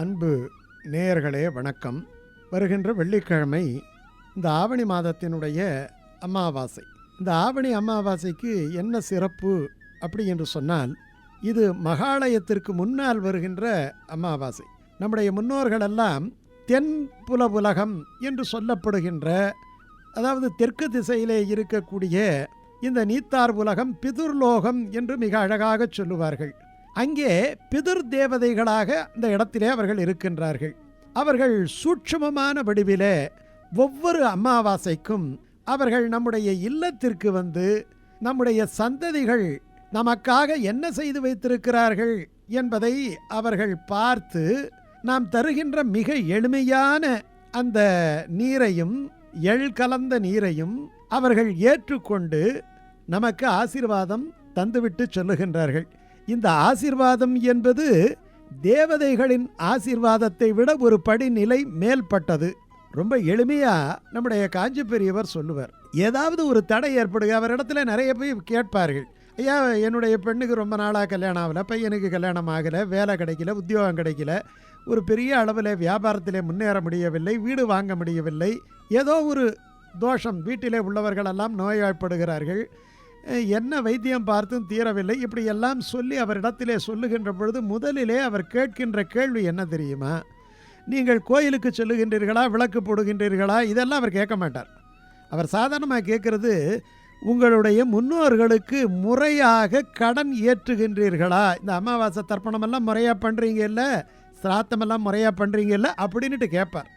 அன்பு நேயர்களே வணக்கம். வருகின்ற வெள்ளிக்கிழமை இந்த ஆவணி மாதத்தினுடைய அமாவாசை. இந்த ஆவணி அமாவாசைக்கு என்ன சிறப்பு அப்படி என்று சொன்னால் இது மகாலயத்திற்கு முன்னால் வருகின்ற அமாவாசை. நம்முடைய முன்னோர்களெல்லாம் தென் புலவுலகம் என்று சொல்லப்படுகின்ற அதாவது தெற்கு திசையிலே இருக்கக்கூடிய இந்த நீத்தார் உலகம் பிதுர்லோகம் என்று மிக அழகாக சொல்லுவார்கள். அங்கே பிதுர் தேவதைகளாக அந்த இடத்திலே அவர்கள் இருக்கின்றார்கள். அவர்கள் சூட்சுமமான வடிவிலே ஒவ்வொரு அமாவாசைக்கும் அவர்கள் நம்முடைய இல்லத்திற்கு வந்து நம்முடைய சந்ததிகள் நமக்காக என்ன செய்து வைத்திருக்கிறார்கள் என்பதை அவர்கள் பார்த்து நாம் தருகின்ற மிக எளிமையான அந்த நீரையும் எள் கலந்த நீரையும் அவர்கள் ஏற்றுக்கொண்டு நமக்கு ஆசீர்வாதம் தந்துவிட்டு சொல்லுகின்றார்கள். இந்த ஆசிர்வாதம் என்பது தேவதைகளின் ஆசிர்வாதத்தை விட ஒரு படிநிலை மேல்பட்டது. ரொம்ப எளிமையாக நம்முடைய காஞ்சி பெரியவர் சொல்லுவார். ஏதாவது ஒரு தடை ஏற்படுக அவரிடத்துல நிறைய போய் கேட்பார்கள். ஐயா என்னுடைய பெண்ணுக்கு ரொம்ப நாளாக கல்யாணம் ஆகலை பையனுக்கு கல்யாணம் ஆகலை வேலை கிடைக்கல உத்தியோகம் கிடைக்கல ஒரு பெரிய அளவில் வியாபாரத்திலே முன்னேற முடியவில்லை வீடு வாங்க முடியவில்லை ஏதோ ஒரு தோஷம் வீட்டிலே உள்ளவர்களெல்லாம் நோய்வாய்ப்படுகிறார்கள் என்ன வைத்தியம் பார்த்தும் தீரவில்லை. இப்படி எல்லாம் சொல்லி அவரிடத்திலே சொல்லுகின்ற பொழுது முதலிலே அவர் கேட்கின்ற கேள்வி என்ன தெரியுமா? நீங்கள் கோயிலுக்கு செல்லுகின்றீர்களா? விளக்கு போடுகின்றீர்களா? இதெல்லாம் அவர் கேட்க மாட்டார். அவர் சாதாரணமாக கேட்குறது உங்களுடைய முன்னோர்களுக்கு முறையாக கடன் ஏற்றுகின்றீர்களா? இந்த அமாவாசை தர்ப்பணமெல்லாம் முறையாக பண்ணுறீங்கல்ல சிராத்தமெல்லாம் முறையாக பண்ணுறீங்கல்ல அப்படின்ட்டு கேட்பார்.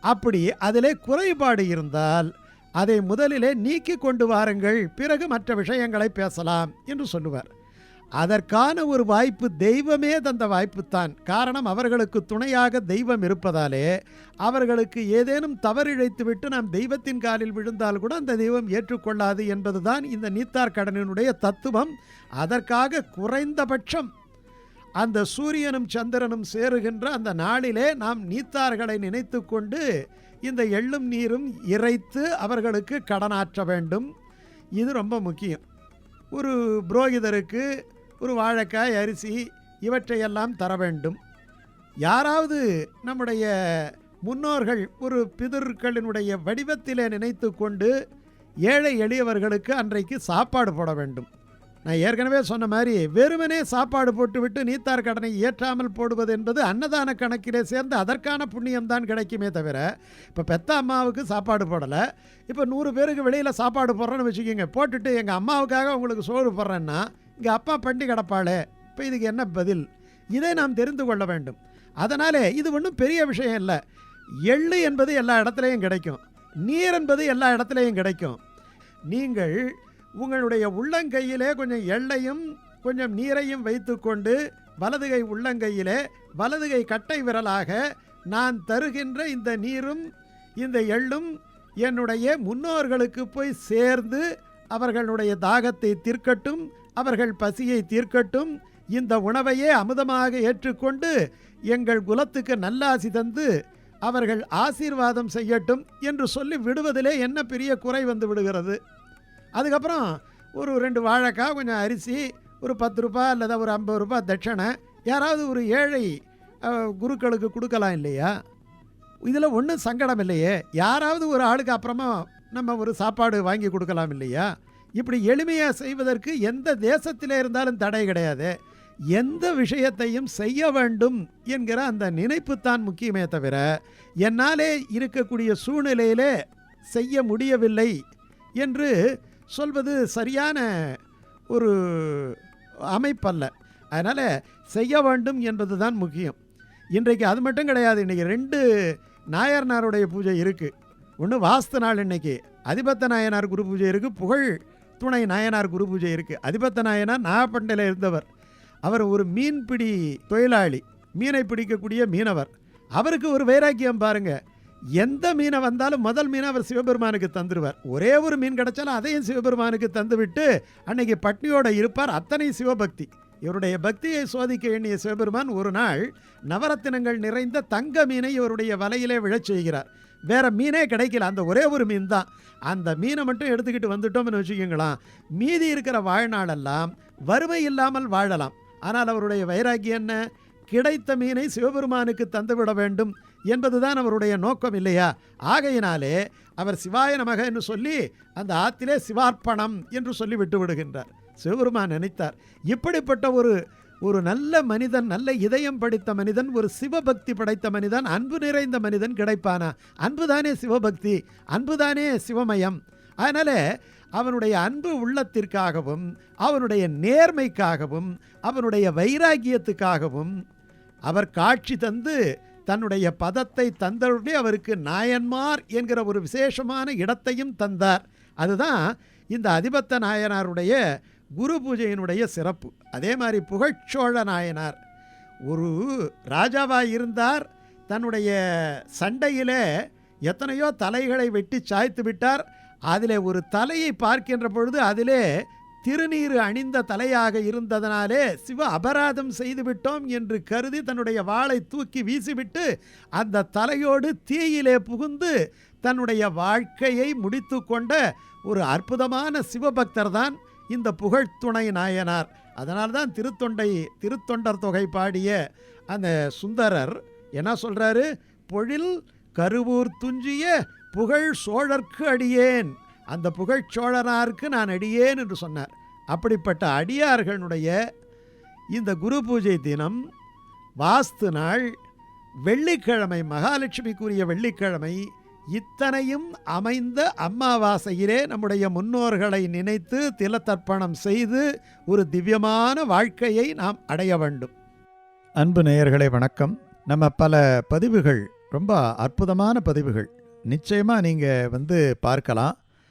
அப்படி அதிலே குறைபாடு இருந்தால் அதை முதலிலே நீக்கி கொண்டு வாருங்கள் பிறகு மற்ற விஷயங்களை பேசலாம் என்று சொல்லுவார். அதற்கான ஒரு வாய்ப்பு தெய்வமே தந்த வாய்ப்புத்தான். காரணம் அவர்களுக்கு துணையாக தெய்வம் இருப்பதாலே அவர்களுக்கு ஏதேனும் தவறிழைத்துவிட்டு நாம் தெய்வத்தின் காலில் விழுந்தால் கூட அந்த தெய்வம் ஏற்றுக்கொள்ளாது என்பதுதான் இந்த நீத்தார் கடனினுடைய தத்துவம். அதற்காக குறைந்தபட்சம் அந்த சூரியனும் சந்திரனும் சேருகின்ற அந்த நாளிலே நாம் நீத்தார்களை நினைத்து கொண்டு இந்த எள்ளும் நீரும் இறைத்து அவர்களுக்கு கடனாற்ற வேண்டும். இது ரொம்ப முக்கியம். ஒரு புரோகிதருக்கு ஒரு வாழைக்காய் அரிசி இவற்றையெல்லாம் தர வேண்டும். யாராவது நம்முடைய முன்னோர்கள் ஒரு பிதர்களினுடைய வடிவத்திலே நினைத்து கொண்டு ஏழை எளியவர்களுக்கு அன்றைக்கு சாப்பாடு போட வேண்டும். நான் ஏற்கனவே சொன்ன மாதிரி வெறுமனே சாப்பாடு போட்டுவிட்டு நீத்தார் கடனை ஏற்றாமல் போடுவது என்பது அன்னதான கணக்கிலே சேர்ந்து அதற்கான புண்ணியம்தான் கிடைக்குமே தவிர இப்போ பெத்த அம்மாவுக்கு சாப்பாடு போடலை. இப்போ நூறு பேருக்கு வெளியில் சாப்பாடு போடுறேன்னு வச்சுக்கோங்க. போட்டுட்டு எங்கள் அம்மாவுக்காக உங்களுக்கு சோறு போடுறேன்னா இங்கே அப்பா பண்டி கிடப்பாளே இப்போ இதுக்கு என்ன பதில்? இதை நாம் தெரிந்து கொள்ள வேண்டும். அதனாலே இது ஒன்றும் பெரிய விஷயம் இல்லை. எள்ளு என்பது எல்லா இடத்துலையும் கிடைக்கும். நீர் என்பது எல்லா இடத்துலையும் கிடைக்கும். நீங்கள் உங்களுடைய உள்ளங்கையிலே கொஞ்சம் எள்ளையும் கொஞ்சம் நீரையும் வைத்துக்கொண்டு வலதுகை உள்ளங்கையிலே வலதுகை கட்டை விரலாக நான் தருகின்ற இந்த நீரும் இந்த எள்ளும் என்னுடைய முன்னோர்களுக்கு போய் சேர்ந்து அவர்களுடைய தாகத்தை தீர்க்கட்டும் அவர்கள் பசியை தீர்க்கட்டும் இந்த உணவையே அமுதமாக ஏற்றுக்கொண்டு எங்கள் குலத்துக்கு நல்லாசி தந்து அவர்கள் ஆசீர்வாதம் செய்யட்டும் என்று சொல்லி விடுவதிலே என்ன பெரிய குறை வந்து விடுகிறது? அதுக்கப்புறம் ஒரு ரெண்டு வாழைக்காய் கொஞ்சம் அரிசி ஒரு பத்து ரூபாய் அல்லது ஒரு ஐம்பது ரூபாய் தட்சணை யாராவது ஒரு ஏழை குருக்களுக்கு கொடுக்கலாம் இல்லையா? இதில் ஒன்றும் சங்கடம் இல்லையே. யாராவது ஒரு ஆளுக்கு அப்புறமா நம்ம ஒரு சாப்பாடு வாங்கி கொடுக்கலாம் இல்லையா? இப்படி எளிமையாக செய்வதற்கு எந்த தேசத்திலே இருந்தாலும் தடை கிடையாது. எந்த விஷயத்தையும் செய்ய வேண்டும் என்கிற அந்த நினைப்புத்தான் முக்கியமே தவிர என்னாலே இருக்கக்கூடிய சூழ்நிலையிலே செய்ய முடியவில்லை என்று சொல்வது சரியான ஒரு அமைப்பல்ல. அதனால் செய்ய வேண்டும் என்பது தான் முக்கியம். இன்றைக்கு அது மட்டும் கிடையாது இன்றைக்கி ரெண்டு நாயர்னாருடைய பூஜை இருக்குது ஒன்று வாஸ்து நாள் இன்னைக்கு அதிபத்த நாயனார் குரு பூஜை இருக்குது புகழ் துணை நாயனார் குரு பூஜை இருக்குது அதிபத்த நாயனார் நாகப்பண்டையில் இருந்தவர். அவர் ஒரு மீன்பிடி தொழிலாளி மீனை பிடிக்கக்கூடிய மீனவர். அவருக்கு ஒரு வைராக்கியம் பாருங்கள் எந்த மீனை வந்தாலும் முதல் மீனை அவர் சிவபெருமானுக்கு தந்துடுவார் ஒரே ஒரு மீன் கிடைச்சாலும் அதையும் சிவபெருமானுக்கு தந்துவிட்டு அன்னைக்கு பட்னியோட இருப்பார் அத்தனை சிவபக்தி. இவருடைய பக்தியை சோதிக்க எண்ணிய சிவபெருமான் ஒரு நாள் நவரத்தினங்கள் நிறைந்த தங்க மீனை இவருடைய வலையிலே விழச் செய்கிறார். வேற மீனே கிடைக்கல. அந்த ஒரே ஒரு மீன் தான். அந்த மீனை மட்டும் எடுத்துக்கிட்டு வந்துட்டோம்னு வச்சுக்கோங்களேன். மீதி இருக்கிற வாழ்நாளெல்லாம் வறுமை இல்லாமல் வாழலாம். ஆனால் அவருடைய வைராக்கியம் என்ன? கிடைத்த மீனை சிவபெருமானுக்கு தந்துவிட வேண்டும் என்பதுதான் அவருடைய நோக்கம் இல்லையா? ஆகையினாலே அவர் சிவாய நமக என்று சொல்லி அந்த ஆத்திலே சிவார்ப்பணம் என்று சொல்லி விட்டு விடுகின்றார். சிவபெருமான் நினைத்தார் இப்படிப்பட்ட ஒரு ஒரு நல்ல மனிதன் நல்ல இதயம் படைத்த மனிதன் ஒரு சிவபக்தி படைத்த மனிதன் அன்பு நிறைந்த மனிதன் கிடைப்பானா? அன்புதானே சிவபக்தி அன்புதானே சிவமயம். அதனால் அவனுடைய அன்பு உள்ளத்திற்காகவும் அவனுடைய நேர்மைக்காகவும் அவனுடைய வைராக்கியத்துக்காகவும் அவர் காட்சி தந்து தன்னுடைய பதத்தை தந்தருடைய அவருக்கு நாயன்மார் என்கிற ஒரு விசேஷமான இடத்தையும் தந்தார். அதுதான் இந்த அதிபத்த நாயனாருடைய குரு பூஜையினுடைய சிறப்பு. அதே மாதிரி புகழ்ச்சோழ நாயனார். ஒரு ராஜாவாக இருந்தார். தன்னுடைய சண்டையிலே எத்தனையோ தலைகளை வெட்டி சாய்த்து விட்டார். அதில் ஒரு தலையை பார்க்கின்ற பொழுது அதிலே திருநீறு அணிந்த தலையாக இருந்ததனாலே சிவ அபராதம் செய்துவிட்டோம் என்று கருதி தன்னுடைய வாளை தூக்கி வீசிவிட்டு அந்த தலையோடு தீயிலே புகுந்து தன்னுடைய வாழ்க்கையை முடித்து கொண்ட ஒரு அற்புதமான சிவபக்தர் தான் இந்த புகழ்த்துணை நாயனார். அதனால்தான் திருத்தொண்டை திருத்தொண்டர் தொகை பாடிய அந்த சுந்தரர் என்ன சொல்கிறாரு பொழில் கருவூர் துஞ்சிய புகழ் சோழர்க்கு அடியேன். அந்த புகழ் சோழனாருக்கு நான் அடியேன் என்று சொன்னார். அப்படிப்பட்ட அடியார்களுடைய இந்த குரு பூஜை தினம் வாஸ்து நாள் வெள்ளிக்கிழமை மகாலட்சுமிக்குரிய வெள்ளிக்கிழமை இத்தனையும் அமைந்த அம்மாவாசையிலே நம்முடைய முன்னோர்களை நினைத்து திலத்தர்ப்பணம் செய்து ஒரு திவ்யமான வாழ்க்கையை நாம் அடைய வேண்டும். அன்பு நேயர்களே வணக்கம். நம்ம பல பதிவுகள் ரொம்ப அற்புதமான பதிவுகள். நிச்சயமாக நீங்கள் வந்து பார்க்கலாம்.